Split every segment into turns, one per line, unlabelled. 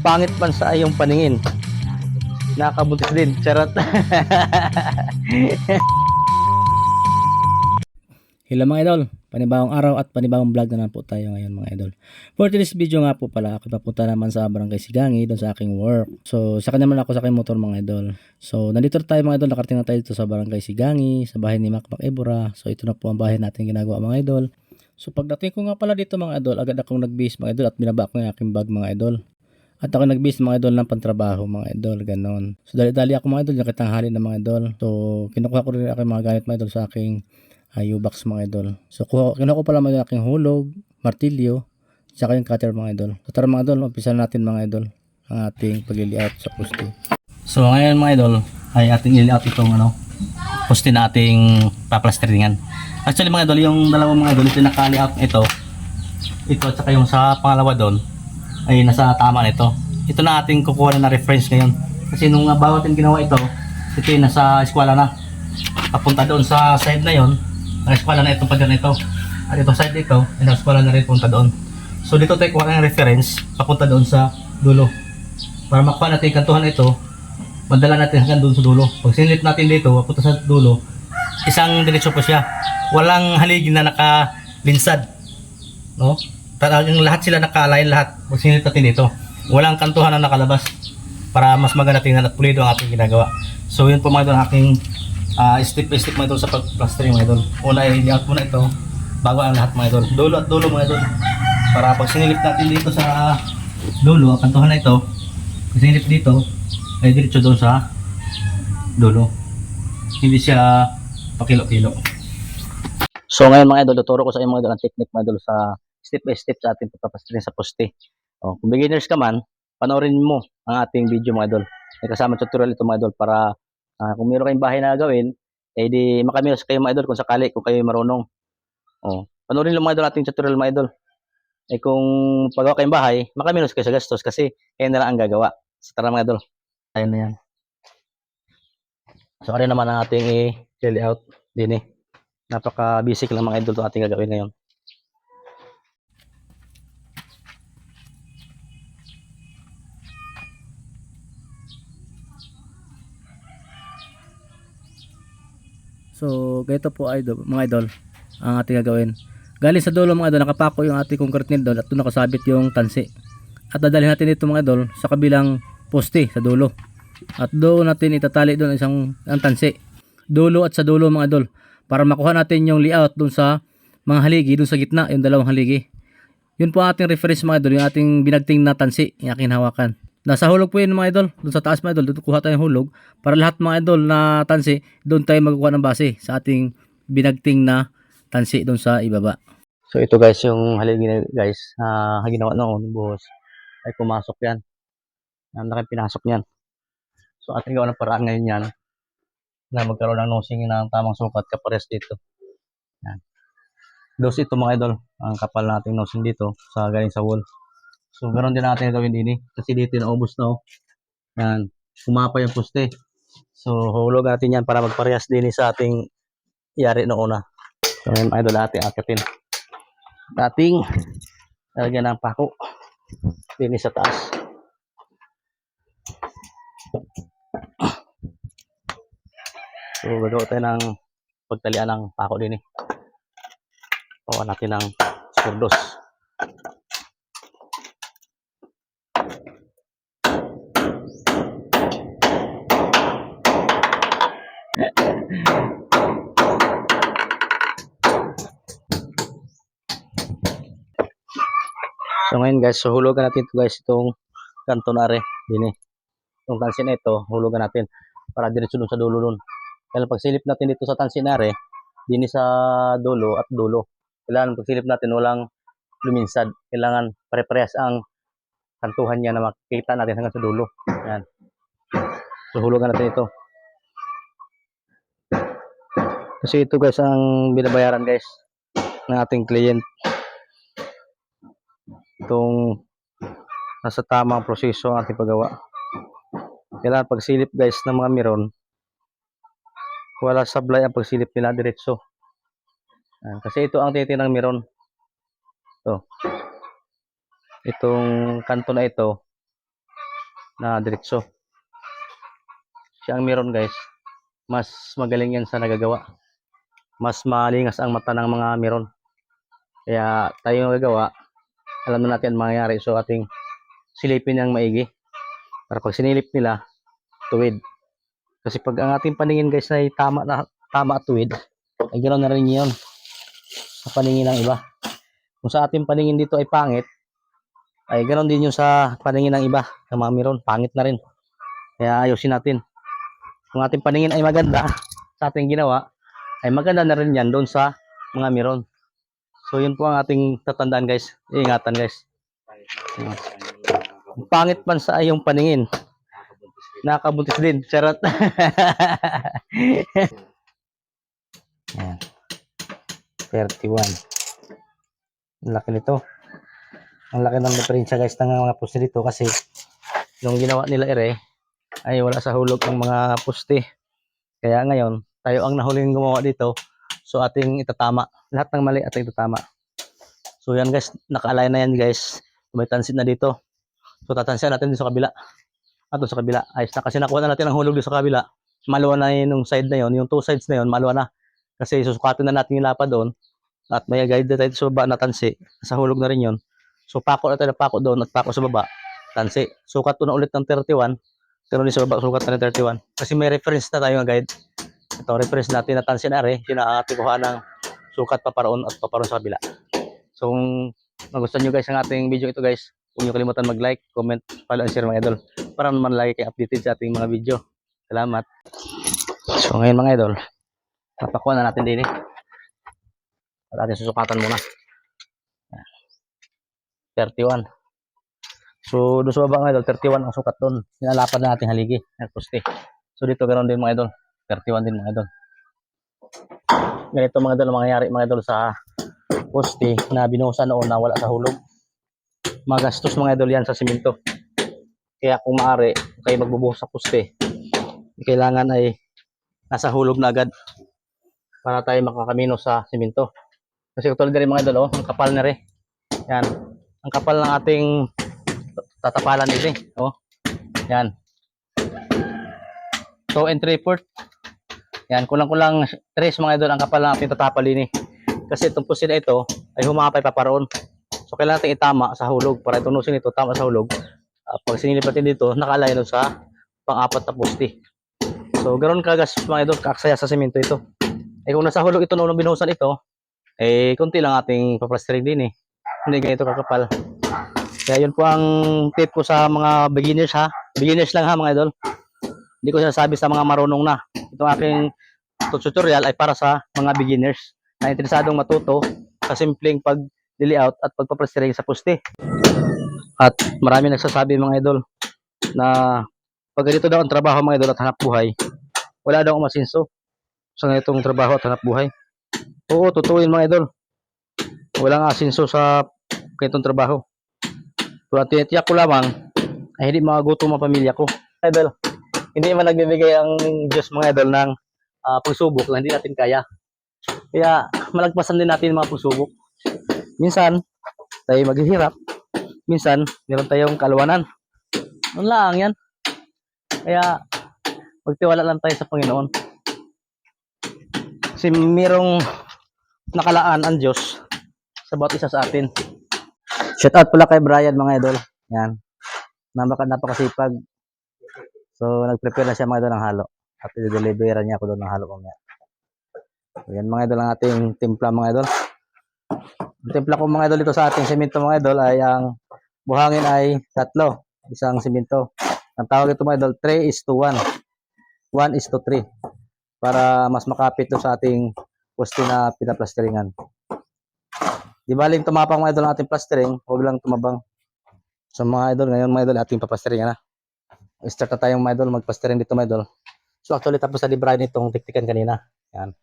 pangit man sa iyong paningin. Nakabuntis din. Charot.
Hello mga idol, panibagong araw at panibagong vlog na naman po tayo ngayon mga idol. For today's video nga po pala, ako papunta naman sa Barangay Sigangi doon sa aking work. So, sa kanya naman ako sa aking motor mga idol. So, nandito na tayo mga idol, nakarating na tayo dito sa Barangay Sigangi, sa bahay ni Macmac Ebora. So, ito na po ang bahay natin ginagawa mga idol. So, pagdating ko nga pala dito mga idol, agad akong nag-base mga idol at binaba ko yung aking bag mga idol. At ako nag-base mga idol ng pantrabaho mga idol, ganon. So, dali-dali ako mga idol, yung kitanghali ng mga idol. So, kinukuha ko rin ako mga gamit mga idol sa aking uh, U-box mga idol. So kuha, ko pala mga aking hulog, martilyo, tsaka yung cutter mga idol. So tara mga idol, umpisa natin mga idol ang ating pag-layout sa poste. So ngayon mga idol, ay ating i-layout itong ano, poste na ating paplasteringan. Actually mga idol, yung dalawang mga idol, ito naka-layout ito, ito at saka yung sa pangalawa doon, ay nasa tama nito. Ito na ating kukuha na, reference ngayon. Kasi nung bago ating ginawa ito, ito yung nasa eskwela na. Papunta doon sa side na yon ang eskwela na ito pa dyan ito. At ito side dito, ay ang eskwela na rin punta doon. So dito tayo kuha ng reference, papunta doon sa dulo. Para makuha natin yung kantuhan ito, madala natin hanggang doon sa dulo. Pag sinilip natin dito, papunta sa dulo, isang diretso po siya. Walang haligi na nakalinsad. No? Talagang lahat sila nakalain lahat. Pag sinilip natin dito, walang kantuhan na nakalabas para mas maganda tingnan at pulido ang ating ginagawa. So yun po mga idol ang aking uh, step by step mga idol sa pag-plastering mga idol. Una i-layout muna ito bago ang lahat mga idol. Dulo at dulo mga idol. Para pag sinilip natin dito sa dulo, ang kantuhan na ito, sinilip dito, ay diretso doon sa dulo. Hindi siya pakilo-kilo. So ngayon mga idol, tuturo ko sa inyo mga idol ang technique mga idol sa step by step sa ating pagpapastring sa poste. O, kung beginners ka man, panoorin mo ang ating video mga idol. May kasama tutorial ito mga idol para Ah, kung meron kayong bahay na gawin, eh di makamilos kayo mga idol kung sakali, kung kayo marunong. Oh, panoorin lang mga idol ating tutorial mga idol. Eh kung pagawa kayong bahay, makamilos kayo sa gastos kasi kayo na lang ang gagawa. So tara mga idol. Ayun na yan. So ano naman ang ating i-layout din eh. Napaka basic lang mga idol 'to ating gagawin ngayon. So, ganito po idol, mga idol, ang ating gagawin. Galing sa dulo mga idol, nakapako yung ating concrete nito at doon nakasabit yung tansi. At dadalhin natin dito mga idol sa kabilang poste sa dulo. At doon natin itatali doon isang ang tansi. Dulo at sa dulo mga idol. Para makuha natin yung layout doon sa mga haligi, doon sa gitna, yung dalawang haligi. Yun po ating reference mga idol, yung ating binagting na tansi, yung aking hawakan. Nasa hulog po yun mga idol. Doon sa taas mga idol, doon kuha tayong hulog. Para lahat mga idol na tansi, doon tayo magkuha ng base sa ating binagting na tansi doon sa ibaba. So ito guys, yung haligi guys, uh, ginawa noon, buhos, ay pumasok yan. Ang laki pinasok niyan. So ating gawa ng paraan ngayon yan na magkaroon ng nosing ng tamang sukat kapares dito. Yan. Dos ito mga idol, ang kapal nating nosing dito sa galing sa wall. So, ganoon din natin gawin din eh. Kasi dito naubos na oh. Yan. Kumapa yung poste. So, hulog natin yan para magparehas din eh sa ating yari na una. So, mga idol natin akitin. Dating lalagyan ng pako. Din eh sa taas. So, gagawa tayo ng pagtalian ng pako din eh. Pawa natin ng skurdos. So ngayon guys, so hulugan natin ito guys itong kanto na re, din eh. Itong tansin na ito, hulugan natin para diretso dun sa dulo dun. Kaya pag silip natin dito sa tansin na sa dulo at dulo. Kailangan pag silip natin walang luminsad. Kailangan pare-parehas ang kantuhan niya na makikita natin hanggang sa dulo. Yan. So hulugan natin ito. Kasi ito guys ang binabayaran guys ng ating client itong nasa tamang proseso ang ating paggawa. Kailangan pagsilip guys ng mga miron, wala sablay ang pagsilip nila diretso. Kasi ito ang titi ng miron. Ito. Itong kanto na ito,
na diretso. Siya ang meron guys. Mas magaling yan sa nagagawa. Mas malingas ang mata ng mga meron. Kaya tayo yung gagawa, alam na natin ang mangyayari. So ating silipin ng maigi. Para pag sinilip nila, tuwid. Kasi pag ang ating paningin guys ay tama na tama at tuwid, ay ganoon na rin yun sa paningin ng iba. Kung sa ating paningin dito ay pangit, ay ganoon din yung sa paningin ng iba, ng mga meron, pangit na rin. Kaya ayusin natin. Kung ating paningin ay maganda sa ating ginawa, ay maganda na rin yan doon sa mga meron. So yun po ang ating tatandaan guys. Iingatan guys. Kung pangit man sa iyong paningin, nakabuntis din. Charot. Ayan. 31. Ang laki nito. Ang laki ng diferensya guys ng mga poste dito kasi yung ginawa nila ere ay wala sa hulog ng mga poste. Kaya ngayon, tayo ang nahuling gumawa dito. So ating itatama. Lahat ng mali ating itatama. So yan guys, naka-align na yan guys. May tansin na dito. So tatansiyan natin dito sa kabila. At sa kabila. Ayos na kasi nakuha na natin ang hulog dito sa kabila. Maluwa na yun yung side na yun. Yung two sides na yun, maluwa na. Kasi susukatin na natin yung lapad doon. At may guide na tayo sa baba na tansi. Sa hulog na rin yun. So pako na tayo pako doon at pako sa baba. Tansi. Sukat na ulit ng 31. Pero din sa baba, sukat na ng 31. Kasi may reference na tayo ng guide. Ito, reference natin na tansi na rin. Yun ang ating kuha ng sukat paparoon at paparoon sa kabila. So kung nagustuhan nyo guys ang ating video ito guys, huwag nyo kalimutan mag-like, comment, follow, and share mga idol. Para naman lagi kayo updated sa ating mga video. Salamat. So ngayon mga idol, napakuha na natin din eh. At ating susukatan muna. Yan. 31. So doon sa baba mga idol, 31 ang sukat doon. Nilalapad na ating haligi. Ang. So dito ganoon din mga idol. 31 din mga idol. Ganito mga idol ang mangyayari mga idol sa poste na binuhusan noon na wala sa hulog. Magastos mga idol yan sa simento. Kaya kung maaari, kayo magbubuhos sa poste, kailangan ay nasa hulog na agad para tayo makakamino sa simento. Kasi tulad rin mga idol, oh, ang kapal na rin. Yan. Ang kapal ng ating tatapalan din eh. Oh. Yan. 2 and 3 fourth. Yan, kulang-kulang 3 mga idol ang kapal ng ating tatapalin eh. Kasi itong pusin na ito ay humapay paparoon. So kailangan natin itama sa hulog para itong nusin ito tama sa hulog. Ah, pag sinilip natin dito, nakalay doon sa pang-apat na poste. So ganoon kagas mga idol, kaksaya sa semento ito. Eh kung nasa hulog ito noong binuhusan ito, eh konti lang ating paplastering din eh. Hindi ganito kakapal. Kaya yun po ang tip ko sa mga beginners ha. Beginners lang ha mga idol. Hindi ko sinasabi sa mga marunong na. Itong aking tutorial ay para sa mga beginners na interesadong matuto sa simpleng pag layout at pagpaplastering sa poste. At marami nagsasabi mga idol na pag ganito daw ang trabaho mga idol at hanap buhay, wala daw umasinso sa ganitong trabaho at hanap buhay. Oo, yun mga idol. Walang asinso sa ganitong trabaho. Pero tinitiyak ko lamang ay hindi magutom ang pamilya ko. Idol, hindi man nagbibigay ang Diyos mga idol ng ah, pagsubok na hindi natin kaya. Kaya malagpasan din natin mga pagsubok. Minsan, tayo maghihirap. Minsan, meron tayong kaluwanan. Yun lang yan. Kaya, magtiwala lang tayo sa Panginoon. Kasi merong nakalaan ang Diyos sa bawat isa sa atin. Shout out pala kay Brian mga idol. Yan. Napaka napakasipag. So nag-prepare na siya mga idol ng halo. At i-deliveran niya ako doon ng halo mamaya. So, mga idol ang ating timpla mga idol. Ang timpla ko mga idol dito sa ating semento mga idol ay ang buhangin ay tatlo. Isang semento. Ang tawag ito mga idol 3 is to 1. 1 is to 3. Para mas makapit to sa ating poste na pinaplasteringan. Di baling tumapang mga idol ang ating plastering, huwag lang tumabang. So mga idol, ngayon mga idol, ating paplastering na. Start na tayong mga idol, magplastering dito mga. So actually, tapos na librayan itong tiktikan kanina. Yan.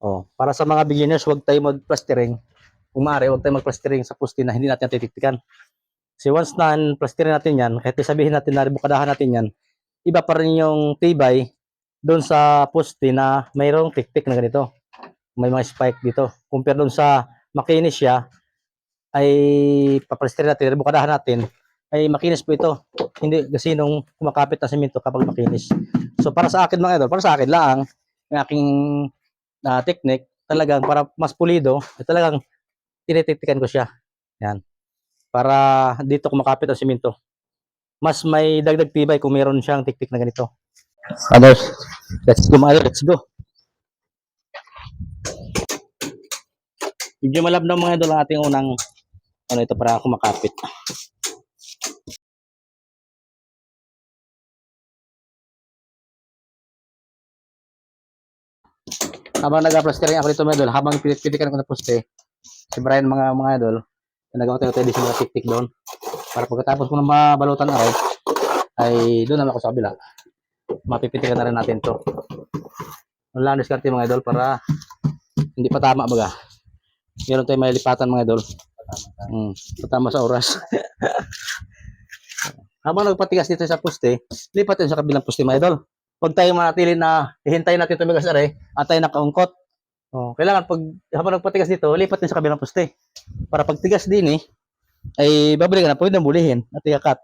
Oh, para sa mga beginners, huwag tayo magplastering. Maaari, huwag tayo magplastering sa poste na hindi natin titiktikan. Kasi once na plastering natin yan, kahit sabihin natin na bukadahan natin yan, iba pa rin yung tibay doon sa poste na mayroong tiktik na ganito. May mga spike dito. Compare doon sa makinis siya, ay paplastering natin, bukadahan natin, ay makinis po ito. Hindi kasi nung kumakapit na simento kapag makinis. So para sa akin mga idol, para sa akin lang, yung aking ah, technique, talagang para mas pulido, talagang tinititikan ko siya. Yan. Para dito kumakapit ang simento. Mas may dagdag tibay kung meron siyang tiktik na ganito. Others, let's go mga idol, let's go. Medyo malabnaw mga idol ang ating unang ano ito para kumakapit. Habang nag-plastering ako dito mga idol, habang pinit-pitikan ko na poste, si Brian mga mga idol, tayo sa mga tik-tik doon. Para pagkatapos ko na mabalutan araw, ay doon naman ako sa kabila. Mapipitikan na rin natin to. Wala lang diskarte mga idol para hindi pa tama baga. Meron tayong may lipatan mga idol. Hmm, patama sa oras. Habang nagpatigas dito sa poste, lipat yun sa kabilang poste mga idol. Huwag tayo manatili na hihintayin natin tumigas are at tayo nakaungkot. Oh, kailangan pag habang nagpatigas dito, lipat din sa kabilang poste. Para pag tigas din eh, ay babalik ka na, pwede bulihin at ikakat.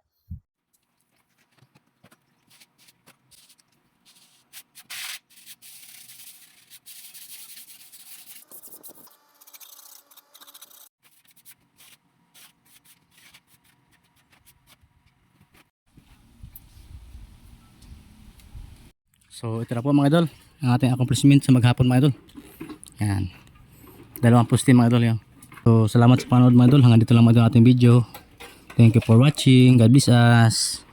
So ito na po mga idol, ang ating accomplishment sa maghapon mga idol. Yan. Dalawang poste mga idol yan. So salamat sa panood mga idol. Hanggang dito lang mga idol ating video. Thank you for watching. God bless us.